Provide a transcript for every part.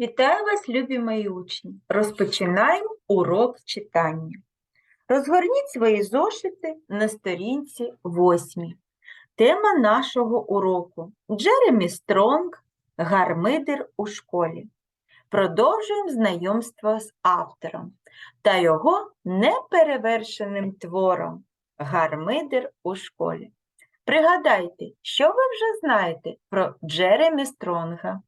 Вітаю вас, любі мої учні! Розпочинаємо урок читання. Розгорніть свої зошити на сторінці 8. Тема нашого уроку Джеремі Стронг Гармидер у школі. Продовжуємо знайомство з автором та його неперевершеним твором Гармидер у школі. Пригадайте, що ви вже знаєте про Джеремі Стронга?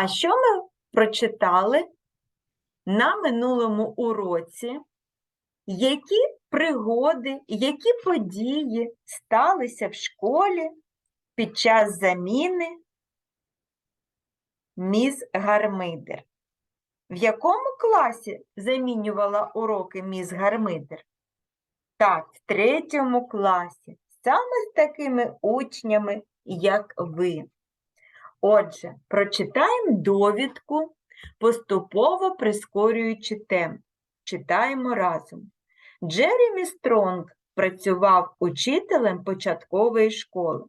А що ми прочитали на минулому уроці? Які пригоди, які події сталися в школі під час заміни міс Гармидер? В якому класі замінювала уроки міс Гармидер? Так, в третьому класі, саме з такими учнями, як ви. Отже, прочитаємо довідку, поступово прискорюючи темп. Читаємо разом. Джеремі Стронг працював учителем початкової школи.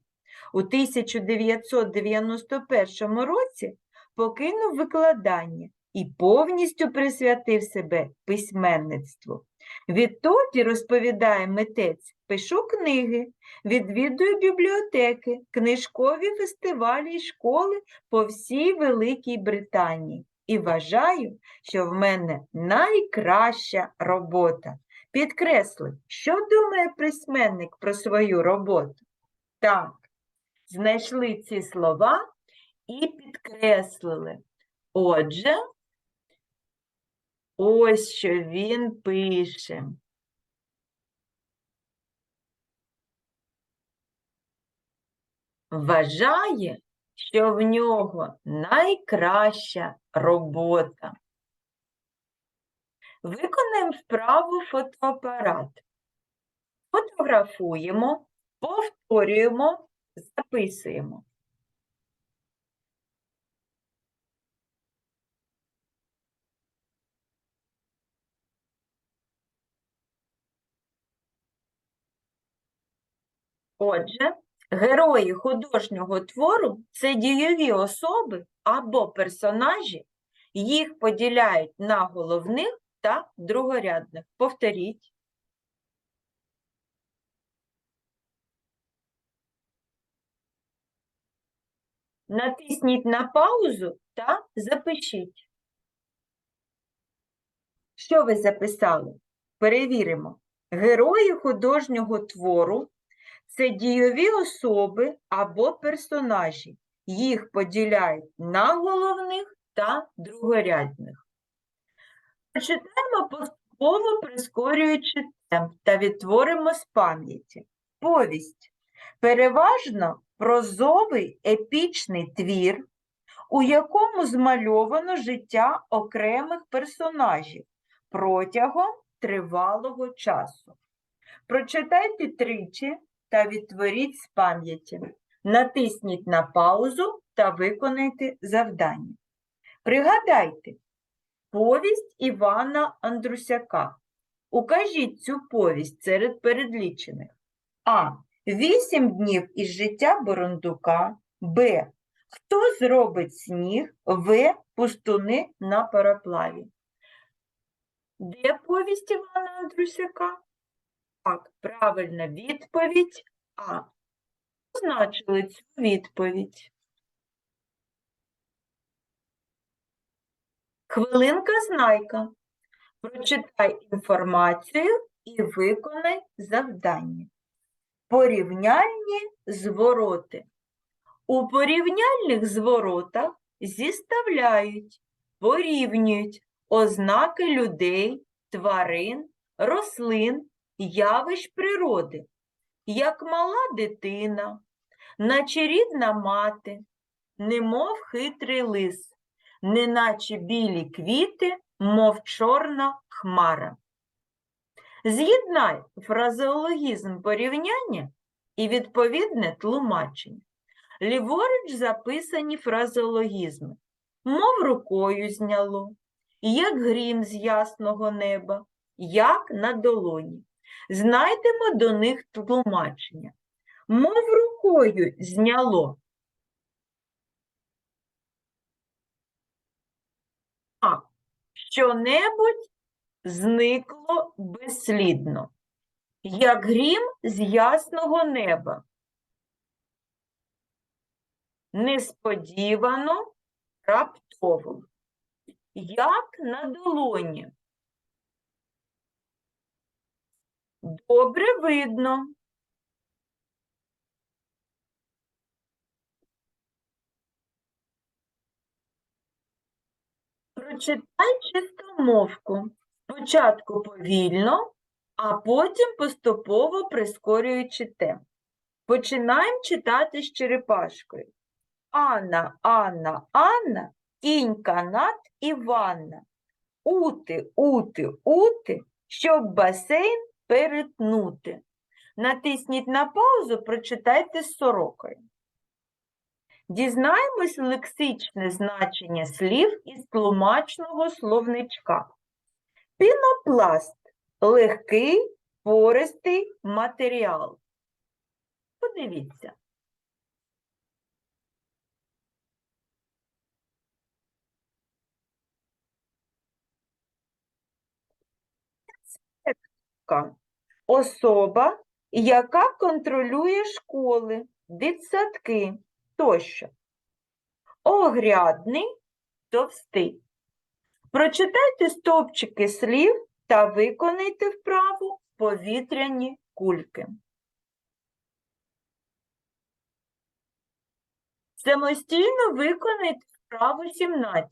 У 1991 році покинув викладання і повністю присвятив себе письменництву. Відтоді, розповідає митець, пишу книги, відвідую бібліотеки, книжкові фестивалі і школи по всій Великій Британії і вважаю, що в мене найкраща робота. Підкресли, що думає письменник про свою роботу? Так, знайшли ці слова і підкреслили. Отже, ось що він пише. Вважає, що в нього найкраща робота. Виконаємо вправу фотоапарат. Фотографуємо, повторюємо, записуємо. Отже, герої художнього твору це дієві особи або персонажі, їх поділяють на головних та другорядних. Повторіть. Натисніть на паузу та запишіть. Що ви записали? Перевіримо. Герої художнього твору це дійові особи або персонажі. Їх поділяють на головних та другорядних. Прочитаємо поступово прискорюючи темп та відтворимо з пам'яті. Повість. Переважно прозовий епічний твір, у якому змальовано життя окремих персонажів протягом тривалого часу. Прочитайте тричі та відтворіть з пам'яті. Натисніть на паузу та виконайте завдання. Пригадайте повість Івана Андрусяка. Укажіть цю повість серед передлічених. А. Вісім днів із життя Борундука. Б. Хто зробить сніг? В. Пустуни на параплаві. Де повість Івана Андрусяка? Так, правильна відповідь А. Позначили цю відповідь. Хвилинка знайка. Прочитай інформацію і виконай завдання. Порівняльні звороти. У порівняльних зворотах зіставляють, порівнюють ознаки людей, тварин, рослин, явищ природи, як мала дитина, наче рідна мати, немов хитрий лис, неначе білі квіти, мов чорна хмара. З'єднай фразеологізм порівняння і відповідне тлумачення. Ліворуч записані фразеологізми, мов рукою зняло, як грім з ясного неба, як на долоні знайдемо до них тлумачення. Мов рукою зняло. А що-небудь зникло безслідно, як грім з ясного неба. Несподівано раптово, як на долоні. Добре видно. Прочитай чистомовку. Спочатку повільно, а потім поступово прискорюючи темп. Починаємо читати з черепашкою. Анна, Анна, Анна, кінь канат і ванна. Ути, ути, ути, щоб басейн перетнути. Натисніть на паузу, прочитайте з сорокою. Дізнаємось лексичне значення слів із тлумачного словничка. Пінопласт легкий, пористий матеріал. Подивіться. Ка. Особа, яка контролює школи, дитсадки тощо. Огрядний, товстий. Прочитайте стовпчики слів та виконайте вправу повітряні кульки. Самостійно виконайте вправу 17.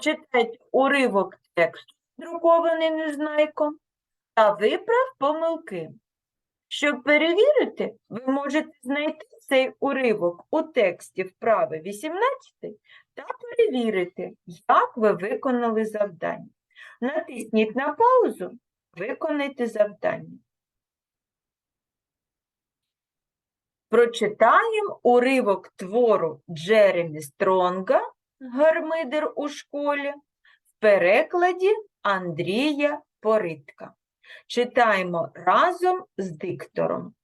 Читайте уривок тексту, друкований незнайком, та виправ помилки. Щоб перевірити, ви можете знайти цей уривок у тексті вправи 18 та перевірити, як ви виконали завдання. Натисніть на паузу, виконайте завдання. Прочитаємо уривок твору Джеремі Стронга «Гармидер у школі» в перекладі Андрія Поритка. Читаємо разом з диктором.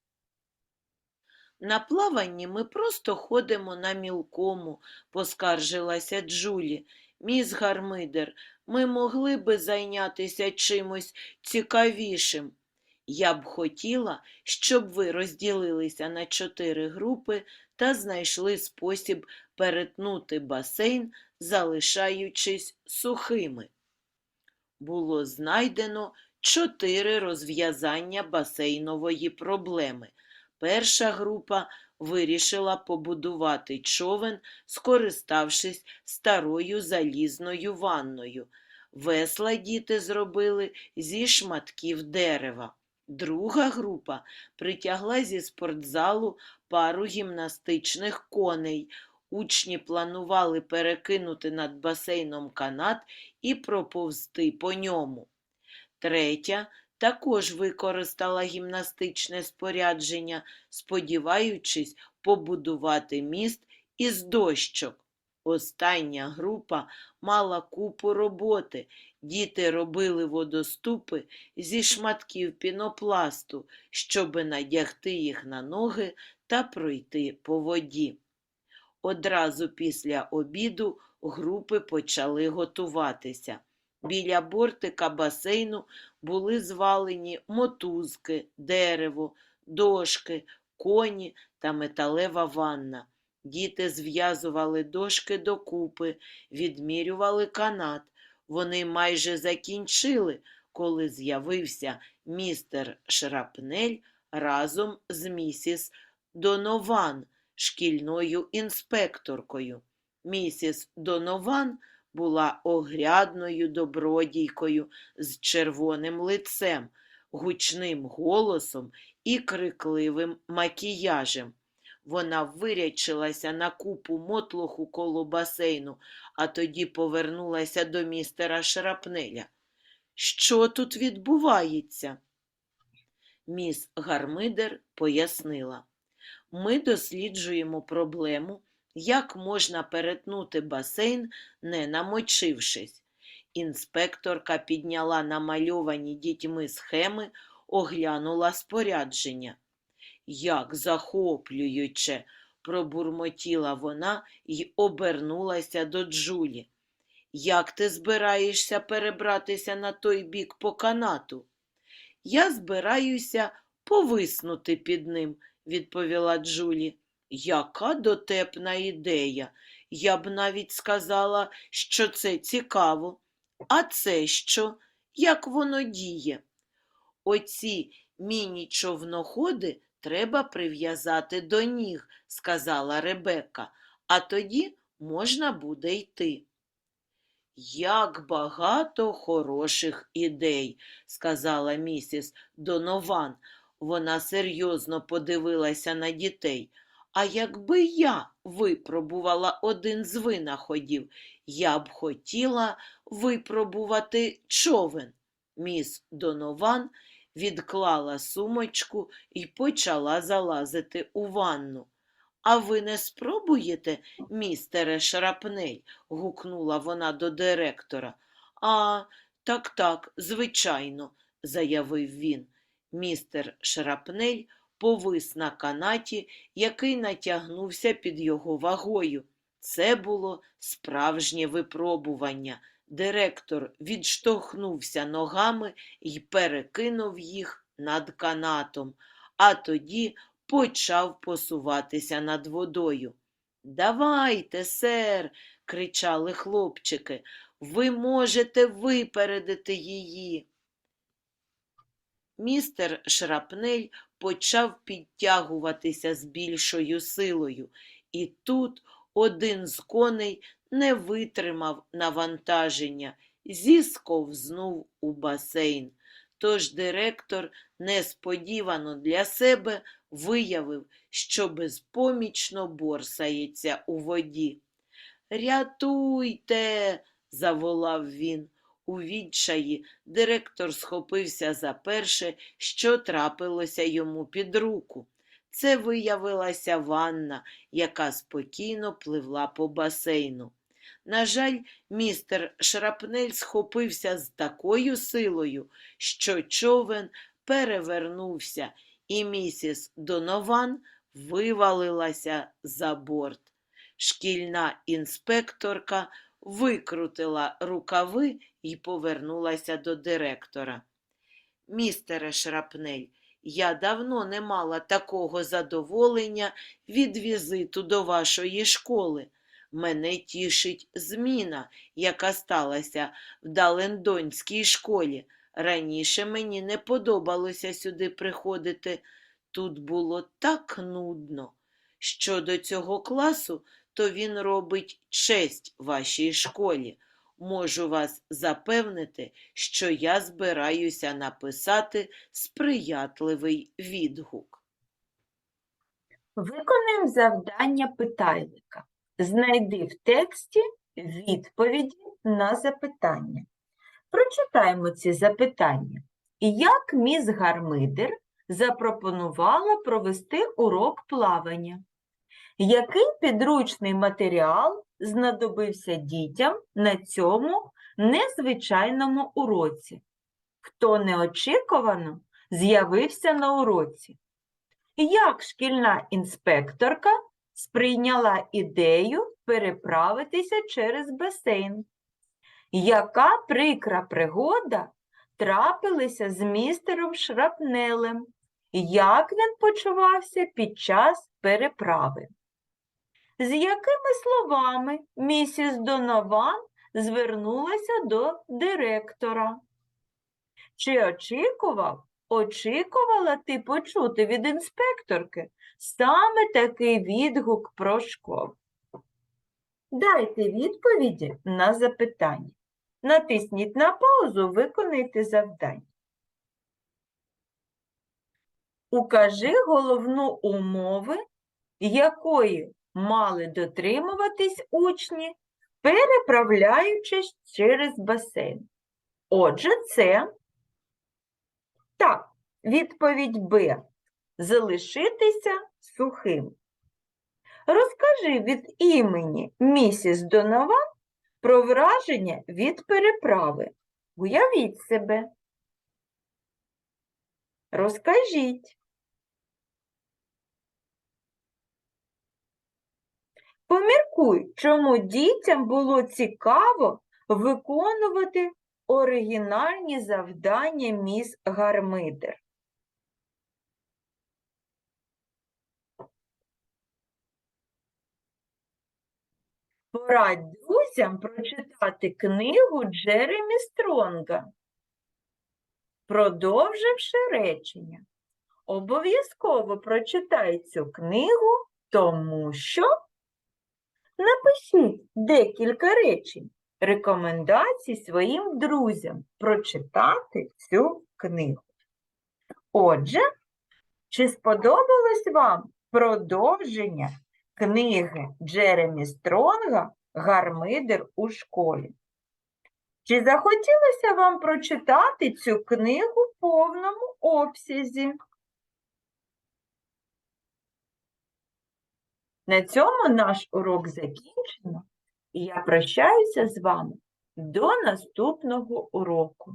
На плаванні ми просто ходимо на мілкому, поскаржилася Джулі. Міс Гармидер, ми могли би зайнятися чимось цікавішим. Я б хотіла, щоб ви розділилися на чотири групи та знайшли спосіб перетнути басейн, залишаючись сухими. Було знайдено чотири розв'язання басейнової проблеми. Перша група вирішила побудувати човен, скориставшись старою залізною ванною. Весла діти зробили зі шматків дерева. Друга група притягла зі спортзалу пару гімнастичних коней. Учні планували перекинути над басейном канат і проповзти по ньому. Третя також використала гімнастичне спорядження, сподіваючись побудувати міст із дощок. Остання група мала купу роботи. Діти робили водоступи зі шматків пінопласту, щоби надягти їх на ноги та пройти по воді. Одразу після обіду групи почали готуватися. Біля бортика басейну були звалені мотузки, дерево, дошки, коні та металева ванна. Діти зв'язували дошки докупи, відмірювали канат. Вони майже закінчили, коли з'явився містер Шрапнель разом з місіс Донован, шкільною інспекторкою. Місіс Донован була огрядною добродійкою з червоним лицем, гучним голосом і крикливим макіяжем. Вона вирячилася на купу мотлоху коло басейну, а тоді повернулася до містера Шрапнеля. Що тут відбувається? Міс Гармидер пояснила. Ми досліджуємо проблему, як можна перетнути басейн, не намочившись. Інспекторка підняла намальовані дітьми схеми, оглянула спорядження. Як захоплююче, пробурмотіла вона й обернулася до Джулі. Як ти збираєшся перебратися на той бік по канату? Я збираюся повиснути під ним, відповіла Джулі. Яка дотепна ідея. Я б навіть сказала, що це цікаво. А це що? Як воно діє? Оці міні-човноходи треба прив'язати до ніг, сказала Ребекка, а тоді можна буде йти. Як багато хороших ідей, сказала місіс Донован. Вона серйозно подивилася на дітей. А якби я випробувала один з винаходів, я б хотіла випробувати човен. Міс Донован відклала сумочку і почала залазити у ванну. А ви не спробуєте, містере Шрапнель? гукнула вона до директора. А, так, так, звичайно, заявив він. Містер Шрапнель повис на канаті, який натягнувся під його вагою. Це було справжнє випробування. Директор відштовхнувся ногами і перекинув їх над канатом, а тоді почав посуватися над водою. Давайте, сер, кричали хлопчики, ви можете випередити її. Містер Шрапнель почав підтягуватися з більшою силою, і тут один з коней не витримав навантаження, зісковзнув у басейн. Тож директор несподівано для себе виявив, що безпомічно борсається у воді. Рятуйте, заволав він. У відчаї директор схопився за перше, що трапилося йому під руку. Це виявилася ванна, яка спокійно пливла по басейну. На жаль, містер Шрапнель схопився з такою силою, що човен перевернувся, і місіс Донован вивалилася за борт. Шкільна інспекторка викрутила рукави і повернулася до директора. Містере Шрапнель, я давно не мала такого задоволення від візиту до вашої школи. Мене тішить зміна, яка сталася в Далендонській школі. Раніше мені не подобалося сюди приходити. Тут було так нудно. Щодо цього класу, то він робить честь вашій школі. Можу вас запевнити, що я збираюся написати сприятливий відгук. Виконаємо завдання питальника. Знайди в тексті відповіді на запитання. Прочитаємо ці запитання. Як міс Гармидер запропонувала провести урок плавання? Який підручний матеріал знадобився дітям на цьому незвичайному уроці? Хто неочікувано з'явився на уроці? Як шкільна інспекторка сприйняла ідею переправитися через басейн? Яка прикра пригода трапилася з містером Шрапнелем? Як він почувався під час переправи? З якими словами місіс Донован звернулася до директора? Чи очікував, очікувала ти почути від інспекторки саме такий відгук про школу? Дайте відповіді на запитання. Натисніть на паузу, виконайте завдання. Укажи головну умови, якої мали дотримуватись учні, переправляючись через басейн. Отже, це так, відповідь Б. Залишитися сухим. Розкажи від імені місіс Донован про враження від переправи. Уявіть себе. Розкажіть. Поміркуй, чому дітям було цікаво виконувати оригінальні завдання міс Гармидер. Порадь друзям прочитати книгу Джеремі Стронга, продовживши речення. Обов'язково прочитай цю книгу, тому що напишіть декілька речень, рекомендацій своїм друзям прочитати цю книгу. Отже, чи сподобалось вам продовження книги Джеремі Стронга Гармидер у школі? Чи захотілося вам прочитати цю книгу в повному обсязі? На цьому наш урок закінчено, і я прощаюся з вами до наступного уроку.